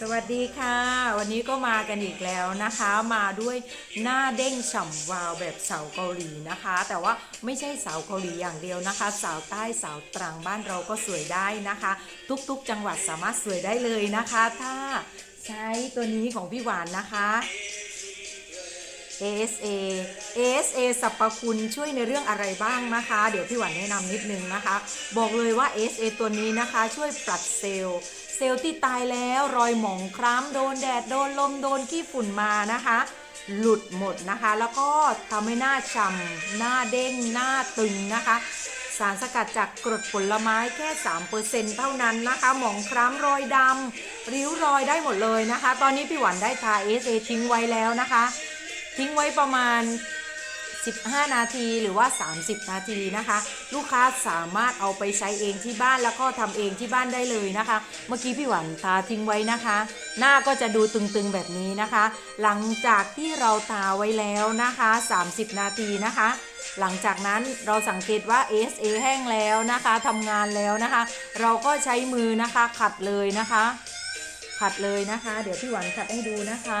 สวัสดีค่ะ วันนี้ก็มากันอีกแล้วนะคะ มาด้วยหน้าเด้งฉ่ำวาวแบบสาวเกาหลีนะคะ แต่ว่าไม่ใช่สาวเกาหลีอย่างเดียวนะคะ สาวใต้สาวตรังบ้านเราก็สวยได้นะคะ ทุกๆจังหวัดสามารถสวยได้เลยนะคะ ถ้าใช้ตัวนี้ของพี่หวานนะคะ ASA ASA สรรพคุณช่วยในเรื่องอะไรบ้างนะคะ เดี๋ยวพี่หวานแนะนำนิดนึงนะคะ บอกเลยว่า ASA ตัวนี้นะคะช่วยปรับเซลล์ เซลล์ที่ตายแล้วรอยหมองคล้ำโดนแดดโดนลมโดนขี้ฝุ่นมานะคะ หลุดหมดนะคะ แล้วก็ทำให้หน้าฉ่ำหน้าเด้งหน้าตึงนะคะ สารสกัดจากกรดผลไม้แค่ 3%เท่านั้นนะคะ หมองคล้ำรอยดำริ้วรอยได้หมดเลยนะคะ ตอนนี้พี่หวานได้ทา SA ทิ้งไว้แล้วนะคะ ทิ้งไว้ประมาณ 15 นาทีหรือว่า 30 นาทีนะคะ ลูกค้าสามารถเอาไปใช้เองที่บ้านแล้วก็ทำเองที่บ้านได้เลยนะคะ เมื่อกี้พี่หวันทาทิ้งไว้นะคะ หน้าก็จะดูตึงๆแบบนี้นะคะ หลังจากที่เราทาไว้แล้วนะคะ 30 นาทีนะคะ หลังจากนั้นเราสังเกตว่า SA แห้งแล้วนะคะทำงานแล้วนะคะ เราก็ใช้มือนะคะขัดเลยนะคะ ขัดเลยนะคะ เดี๋ยวพี่หวันขัดให้ดูนะคะ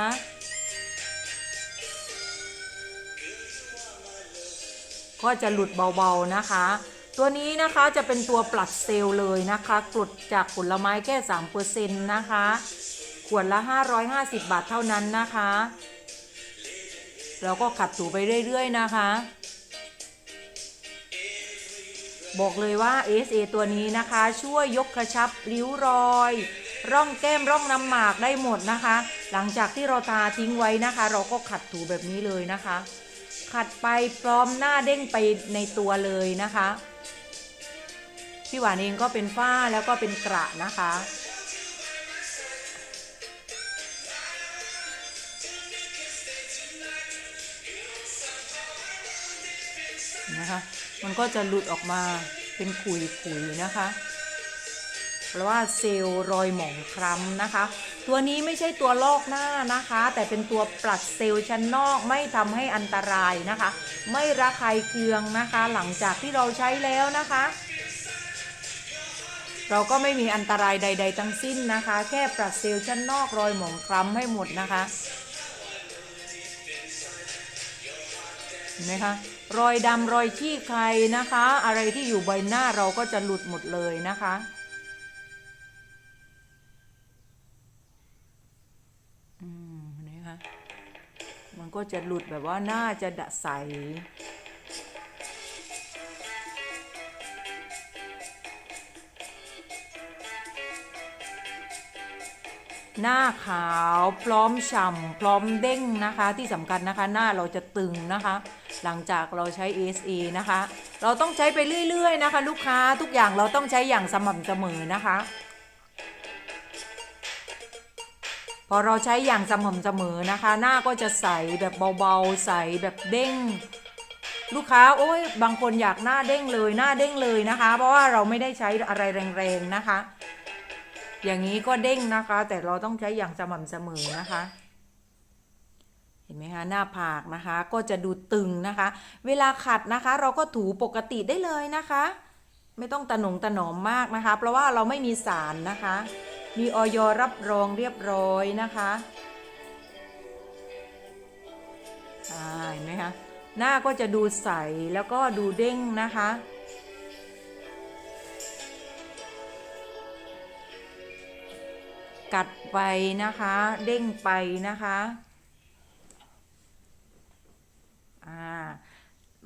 ก็จะหลุดเบาๆนะคะ ตัวนี้นะคะจะเป็นตัวปลัดเซลล์เลยนะคะกรดจากผลไม้แค่3%นะคะ ขวดละ 550 บาทเท่านั้นนะคะแล้วก็ขัดถูไปเรื่อยๆนะคะ บอกเลยว่า SA ตัวนี้นะคะ ช่วยยกกระชับริ้วรอย ร่องแก้มร่องน้ำหมากได้หมดนะคะ หลังจากที่เราทาทิ้งไว้นะคะ เราก็ขัดถูแบบนี้เลยนะคะ ขัดไปพร้อมหน้าเด้งไปในตัวเลยนะคะ พี่หวานเองก็เป็นฝ้าแล้วก็เป็นกระนะคะนะคะมันก็จะหลุดออกมาเป็นขุยๆนะคะ เพราะว่าเซลล์รอยหมองคล้ำนะคะ ตัวนี้ไม่ใช่ตัวลอกหน้านะคะ แต่เป็นตัวปลัดเซลล์ชั้นนอกไม่ทำให้อันตรายนะคะ ไม่ระคายเคืองนะคะ หลังจากที่เราใช้แล้วนะคะ เราก็ไม่มีอันตรายใด ๆ ทั้งสิ้นนะคะ แค่ปลัดเซลล์ชั้นนอกรอยหมองคล้ำให้หมดนะคะเห็นไหมคะรอยดำรอยขี้ใครนะคะ อะไรที่อยู่ใบหน้าเราก็จะหลุดหมดเลยนะคะ ก็จะหลุดแบบว่าหน้าจะดะใสหน้าขาวพร้อมฉ่ำพร้อมเด้งนะคะ ที่สำคัญนะคะหน้าเราจะตึงนะคะ หลังจากเราใช้ ASA นะคะ เราต้องใช้ไปเรื่อยๆนะคะ ลูกค้าทุกอย่างเราต้องใช้อย่างสม่ำเสมอนะคะ พอเราใช้อย่างสม่ำเสมอนะคะ หน้าก็จะใสแบบเบาๆ ใสแบบเด้ง ลูกค้าโอ้ยบางคนอยากหน้าเด้งเลยหน้าเด้งเลยนะคะ เพราะว่าเราไม่ได้ใช้อะไรแรงๆนะคะ อย่างนี้ก็เด้งนะคะ แต่เราต้องใช้อย่างสม่ำเสมอนะคะเห็นไหมคะหน้าผากนะคะก็จะดูตึงนะคะ เวลาขัดนะคะ เราก็ถูปกติได้เลยนะคะ ไม่ต้องตะหนงตะหนอมมากนะคะ เพราะว่าเราไม่มีสารนะคะ มีออยรับรองเรียบร้อยนะคะอ่าเห็นไหมคะ หน้าก็จะดูใสแล้วก็ดูเด้งนะคะ กัดไปนะคะ เด้งไปนะคะอ่า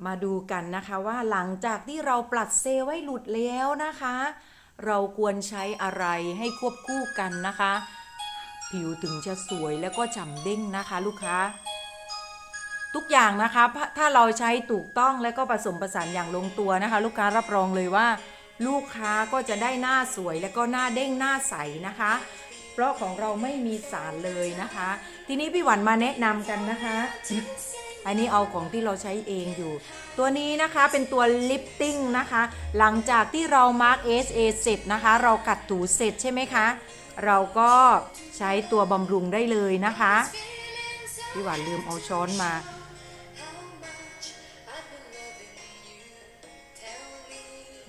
มาดูกันนะคะว่าหลังจากที่เราปลัดเซลล์ไว้หลุดแล้วนะคะ เราควรใช้อะไรให้ควบคู่กันนะคะ ผิวถึงจะสวยแล้วก็ฉ่ำเด้งนะคะลูกค้า ทุกอย่างนะคะถ้าถ้าเราใช้ถูกต้องและก็ผสมผสานอย่างลงตัวนะคะ ลูกค้ารับรองเลยว่า ลูกค้าก็จะได้หน้าสวยและก็หน้าเด้งหน้าใสนะคะ เพราะของเราไม่มีสารเลยนะคะ ทีนี้พี่หวันมาแนะนำกันนะคะ อันนี้เอาของที่เราใช้เองอยู่ ตัวนี้นะคะเป็นตัวลิปติ้งนะคะ หลังจากที่เรามาร์ก SA เสร็จนะคะ เรากัดถูเสร็จใช่ไหมคะ เราก็ใช้ตัวบำรุงได้เลยนะคะพี่หวานลืมเอาช้อนมา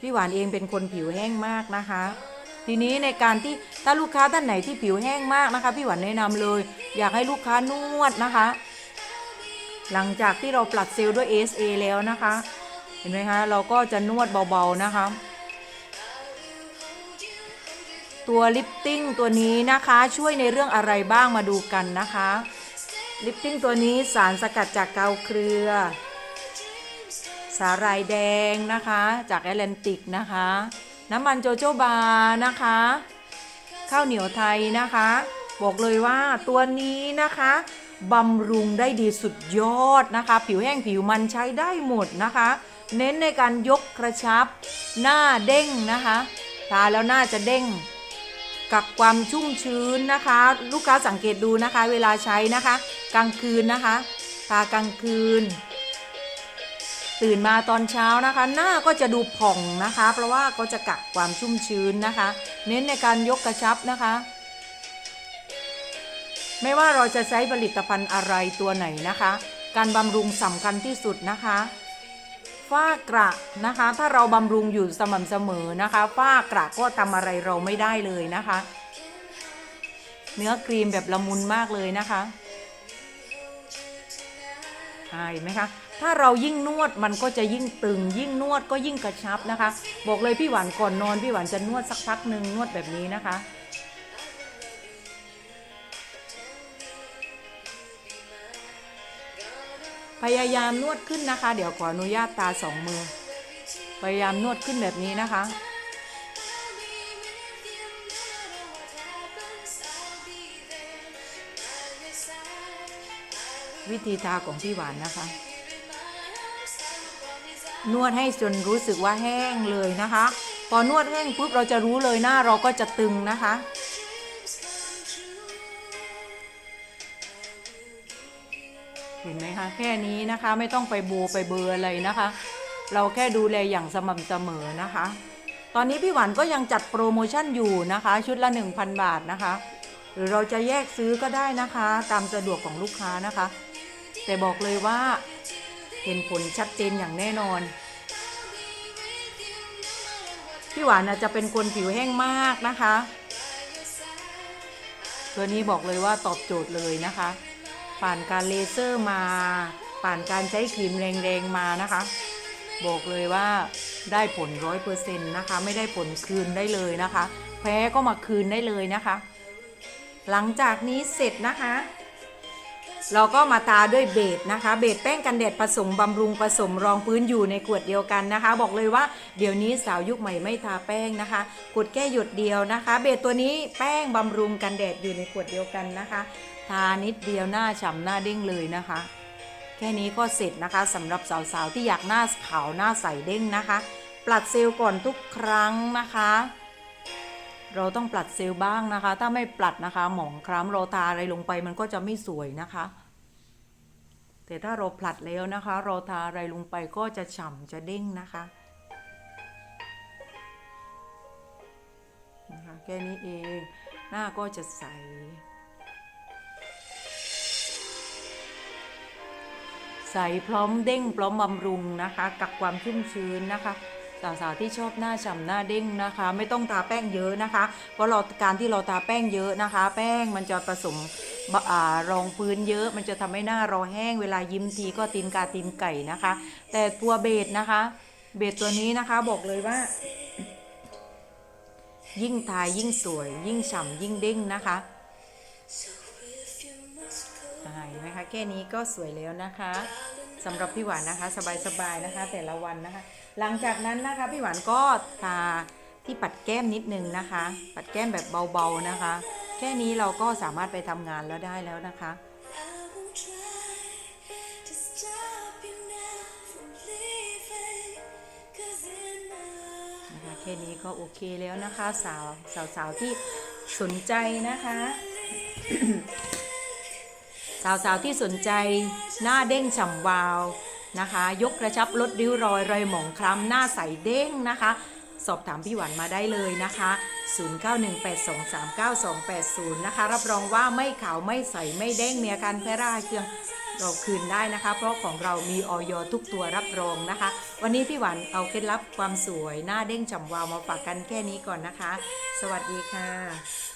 พี่หวานเองเป็นคนผิวแห้งมากนะคะ ทีทีนี้ในการที่ถ้าลูกค้าท่านไหนที่ผิวแห้งมากนะคะ พี่หวานแนะนำเลย อยากให้ลูกค้านวดนะคะ หลังจากที่เราปลัดเซลล์ด้วย SA แล้วนะคะ เห็นไหมคะ เราก็จะนวดเบาๆนะคะ ตัวลิปติ้งตัวนี้นะคะช่วยในเรื่องอะไรบ้างมาดูกันนะคะ ลิปติ้งตัวนี้สารสกัดจากเกาเครือ สาหร่ายแดงนะคะ จากแอตแลนติกนะคะ น้ำมันโจโจบานะคะ ข้าวเหนียวไทยนะคะ บอกเลยว่าตัวนี้นะคะ บำรุงได้ดีสุดยอดนะคะ ผิวแห้งผิวมันใช้ได้หมดนะคะ เน้นในการยกกระชับ หน้าเด้งนะคะทาแล้วหน้าจะเด้งกับความชุ่มชื้นนะคะ ลูกค้าสังเกตดูนะคะ เวลาใช้นะคะ กลางคืนนะคะทากลางคืน ตื่นมาตอนเช้านะคะ หน้าก็จะดูผ่องนะคะ เพราะว่าก็จะกักความชุ่มชื้นนะคะ เน้นในการยกกระชับนะคะ ไม่ว่าเราจะใช้ผลิตภัณฑ์อะไรตัวไหนนะคะ การบำรุงสำคัญที่สุดนะคะฝ้ากระนะคะ ถ้าเราบำรุงอยู่สม่ำเสมอนะคะฝ้ากระก็ทำอะไรเราไม่ได้เลยนะคะ เนื้อครีมแบบละมุนมากเลยนะคะอ่าเห็นไหมคะ ถ้าเรายิ่งนวดมันก็จะยิ่งตึง ยิ่งนวดก็ยิ่งกระชับนะคะ บอกเลยพี่หวานก่อนนอนพี่หวานจะนวดสักพักหนึ่งนวดแบบนี้นะคะ พยายามนวดขึ้นนะคะ เดี๋ยวขออนุญาตตาสองมือ พยายามนวดขึ้นแบบนี้นะคะ วิธีทาของพี่หวานนะคะ นวดให้จนรู้สึกว่าแห้งเลยนะคะ พอนวดแห้งปุ๊บเราจะรู้เลยหน้าเราก็จะตึงนะคะ เห็นไหมคะแค่นี้นะคะไม่ต้องไปโบไปเบอร์อะไรนะคะ เราแค่ดูแลอย่างสม่ำเสมอนะคะ ตอนนี้พี่หวานก็ยังจัดโปรโมชั่นอยู่นะคะ ชุดละ 1,000 บาทนะคะ หรือเราจะแยกซื้อก็ได้นะคะ ตามสะดวกของลูกค้านะคะ แต่บอกเลยว่าเห็นผลชัดเจนอย่างแน่นอน พี่หวานจะเป็นคนผิวแห้งมากนะคะ ตัวนี้บอกเลยว่าตอบโจทย์เลยนะคะ ผ่านการเลเซอร์มา ผ่านการใช้ครีมแรงๆมานะคะ บอกเลยว่าได้ผลร้อยเปอร์เซ็นต์นะคะ ไม่ได้ผลคืนได้เลยนะคะ แพ้ก็มาคืนได้เลยนะคะ หลังจากนี้เสร็จนะคะ เราก็มาทาด้วยเบสนะคะ เบสแป้งกันแดดผสมบำรุงผสมรองพื้นอยู่ในขวดเดียวกันนะคะ บอกเลยว่าเดี๋ยวนี้สาวยุคใหม่ไม่ทาแป้งนะคะกดแค่หยดเดียวนะคะ เบสตัวนี้แป้งบำรุงกันแดดอยู่ในขวดเดียวกันนะคะ ทานิดเดียวหน้าฉ่ำหน้าเด้งเลยนะคะ แค่นี้ก็เสร็จนะคะสำหรับสาวๆที่อยากหน้าขาวหน้าใสเด้งนะคะ ปลัดเซลล์ก่อนทุกครั้งนะคะ เราต้องปลัดเซลล์บ้างนะคะ ถ้าไม่ปลัดนะคะ หมองคล้ำเราทาอะไรลงไปมันก็จะไม่สวยนะคะ แต่ถ้าเราผลัดแล้วนะคะ เราทาอะไรลงไปก็จะฉ่ำจะเด้งนะคะนะคะแค่นี้เอง หน้าก็จะใส ใสพร้อมเด้งพร้อมบำรุงนะคะ กับความชุ่มชื้นนะคะสาวๆที่ชอบหน้าฉ่ำหน้าเด้งนะคะ ไม่ต้องทาแป้งเยอะนะคะ เพราะเราการที่เราทาแป้งเยอะนะคะ แป้งมันจะผสมอรองพื้นเยอะ มันจะทำให้หน้าเราแห้งเวลายิ้มทีก็ตีนกาตีนไก่นะคะ แต่ตัวเบสนะคะ เบสตัวนี้นะคะบอกเลยว่า ยิ่งทายิ่งสวย ยิ่งฉ่ำยิ่งเด้งนะคะ นไหมคะแค่นี้ก็สวยแล้วนะคะสำหรับพี่หวานนะคะ สบายๆนะคะ แต่ละวันนะคะ หลังจากนั้นนะคะพี่หวานก็ทาที่ปัดแก้มนิดนึงนะคะ ปัดแก้มแบบเบาๆนะคะ แค่นี้เราก็สามารถไปทำงานแล้วได้แล้วนะคะนะคะ แค่นี้ก็โอเคแล้วนะคะ สาวสาวสาวที่สนใจนะคะ สาวสาวที่สนใจหน้าเด้งฉ่ำวาวนะคะ ยกกระชับลดริ้วรอยรอยหมองคล้ำหน้าใสเด้งนะคะ สอบถามพี่หวานมาได้เลยนะคะ 0918239280 นะคะ รับรองว่าไม่ขาวไม่ใสไม่เด้งมีอาการแพ้ร่าเคืองเราคืนได้นะคะ เพราะของเรามีออยทุกตัวรับรองนะคะ วันนี้พี่หวันเอาเคล็ดลับความสวย หน้าเด้งฉ่ำวาวมาฝากกันแค่นี้ก่อนนะคะ สวัสดีค่ะ